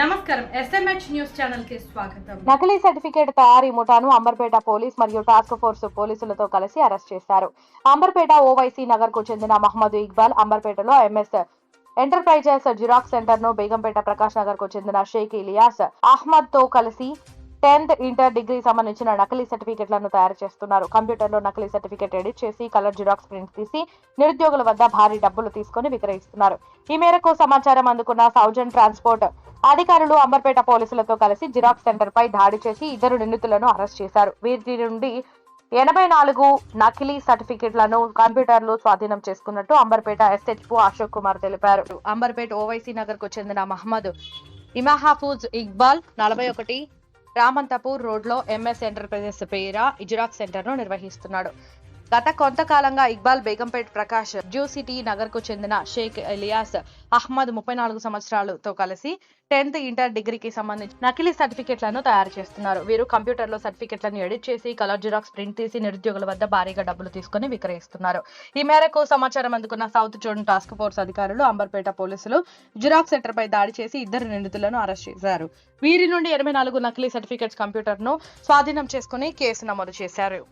నమస్కారం. SMH news ఛానల్కి స్వాగతం. నకిలీ సర్టిఫికేట్ తయారీ ముఠాను అంబర్పేట పోలీస్ మరియు టాస్క్ ఫోర్స్ పోలీసులతో కలిసి అరెస్ట్ చేశారు. అంబర్పేట ఓవైసీ నగర్కు చెందిన మహమ్మద్ ఇక్బాల్ అంబర్పేటలో ఎంఎస్ ఎంటర్ప్రైజెస్ జిరాక్స్ సెంటర్ను బేగంపేట ప్రకాష్ నగర్కు చెందిన షేక్ ఇలియాస్ అహ్మద్తో కలిసి టెన్త్ ఇంటర్ డిగ్రీ సంబంధించిన నకిలీ సర్టిఫికెట్లను తయారు చేస్తున్నారు. కంప్యూటర్లో నకిలీ సర్టిఫికెట్ ఎడిట్ చేసి కలర్ జిరాక్స్ ప్రింట్ తీసి నిరుద్యోగుల వద్ద భారీ డబ్బులు తీసుకొని విక్రయిస్తున్నారు. ఈ మేరకు సమాచారం అందుకున్న సౌజన్ ట్రాన్స్పోర్ట్ అధికారులు అంబర్పేట పోలీసులతో కలిసి జిరాక్స్ సెంటర్ పై దాడి చేసి ఇద్దరు నిందితులను అరెస్ట్ చేశారు. వీరి నుండి ఎనభై నాలుగు నకిలీ సర్టిఫికెట్లను కంప్యూటర్లు స్వాధీనం చేసుకున్నట్టు అంబర్పేట ఎస్హెచ్ఓ అశోక్ కుమార్ తెలిపారు. అంబర్పేట ఓవైసీ నగర్కు చెందిన మహమ్మద్ ఇమాహాఫూజ్ ఇక్బాల్ నలభై ఒకటి రామంతపూర్ రోడ్లో ఎంఎస్ ఎంటర్ప్రైజెస్ పేర జిరాక్స్ సెంటర్ను నిర్వహిస్తున్నాడు. గత కొంతకాలంగా ఇక్బాల్ బేగంపేట్ ప్రకాష్ జ్యూ సిటీ నగర్కు చెందిన షేక్ ఎలియాస్ అహ్మద్ ముప్పై నాలుగు సంవత్సరాలతో కలిసి టెన్త్ ఇంటర్ డిగ్రీకి సంబంధించి నకిలీ సర్టిఫికెట్లను తయారు చేస్తున్నారు. వీరు కంప్యూటర్లో సర్టిఫికెట్లను ఎడిట్ చేసి కలర్ జిరాక్స్ ప్రింట్ తీసి నిరుద్యోగుల వద్ద భారీగా డబ్బులు తీసుకుని విక్రయిస్తున్నారు. ఈ మేరకు సమాచారం అందుకున్న సౌత్ జోన్ టాస్క్ ఫోర్స్ అధికారులు అంబర్పేట పోలీసులు జిరాక్స్ సెంటర్ పై దాడి చేసి ఇద్దరు నిందితులను అరెస్ట్ చేశారు. వీరి నుండి ఇరవై నాలుగు నకిలీ సర్టిఫికెట్స్ కంప్యూటర్ను స్వాధీనం చేసుకుని కేసు నమోదు చేశారు.